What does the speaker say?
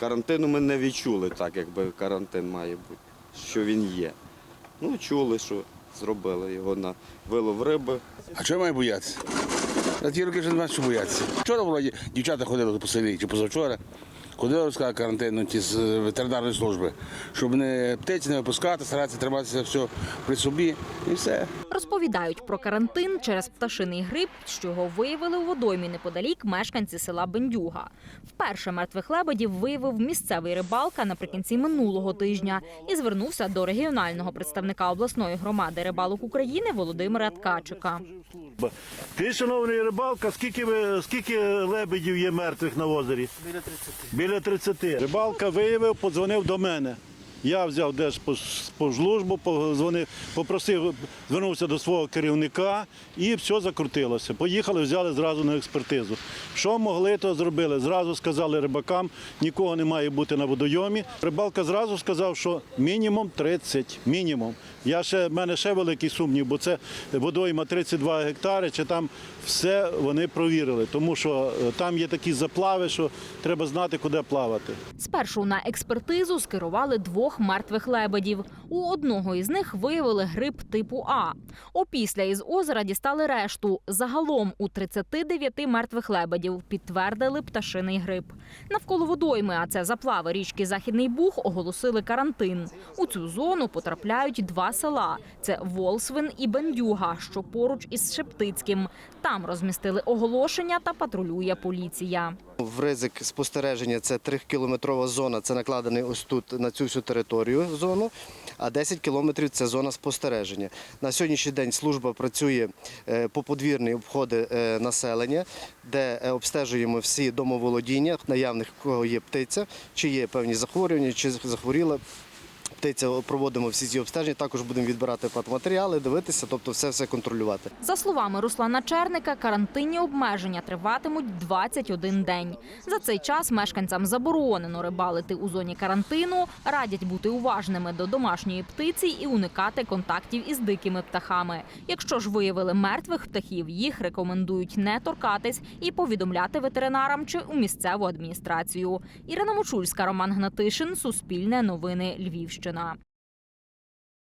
Карантину ми не відчули так, якби карантин має бути, що він є. Ну, чули, що зробили його на вилов риби. А чого має боятися? На ті роки вже немає що боятися. Вчора вроді дівчата ходили до посилі чи позавчора. Ходили, сказали карантину ті з ветеринарної служби, щоб не птиці не випускати, старатися триматися все при собі і все. Розповідають про карантин через пташиний грип, що його виявили у водоймі неподалік мешканці села Бендюга. Вперше мертвих лебедів виявив місцевий рибалка наприкінці минулого тижня і звернувся до регіонального представника обласної громади рибалок України Володимира Ткачика. Ти, шановний рибалка, скільки, ви, скільки лебедів є мертвих на озері? Біля 30. Біля 30. Рибалка виявив, подзвонив до мене. Я взяв держслужбу, позвонив, попросив, звернувся до свого керівника і все закрутилося. Поїхали, взяли зразу на експертизу. Що могли, то зробили. Зразу сказали рибакам, нікого не має бути на водойомі. Рибалка зразу сказав, що мінімум 30. Мінімум. Я ще, в мене ще великий сумнів, бо це водойма 32 гектари, чи там все вони провірили, тому що е, там є такі заплави, що треба знати, куди плавати. Спершу на експертизу скерували двох мертвих лебедів. У одного із них виявили грип типу А. Опісля із озера дістали решту. Загалом у 39 мертвих лебедів підтвердили пташиний грип. Навколо водойми, а це заплави річки Західний Буг, оголосили карантин. У цю зону потрапляють два села: це Волсвин і Бендюга, що поруч із Шептицьким. Там розмістили оголошення та патрулює поліція. В ризик спостереження це 3-кілометрова зона, це накладений ось тут на цю всю територію зону, а 10 кілометрів це зона спостереження. На сьогоднішній день служба працює е, по подвірні обходи е, населення, де е, обстежуємо всі домоволодіння, наявних кого є птиця, чи є певні захворювання, чи захворіла. Птиця проводимо всі ці обстеження, також будемо відбирати патоматеріали, дивитися, тобто все все контролювати. За словами Руслана Черника, карантинні обмеження триватимуть 21 день. За цей час мешканцям заборонено рибалити у зоні карантину, радять бути уважними до домашньої птиці і уникати контактів із дикими птахами. Якщо ж виявили мертвих птахів, їх рекомендують не торкатись і повідомляти ветеринарам чи у місцеву адміністрацію. Ірина Мочульська, Роман Гнатишин, Суспільне новини Львівщина. 着呢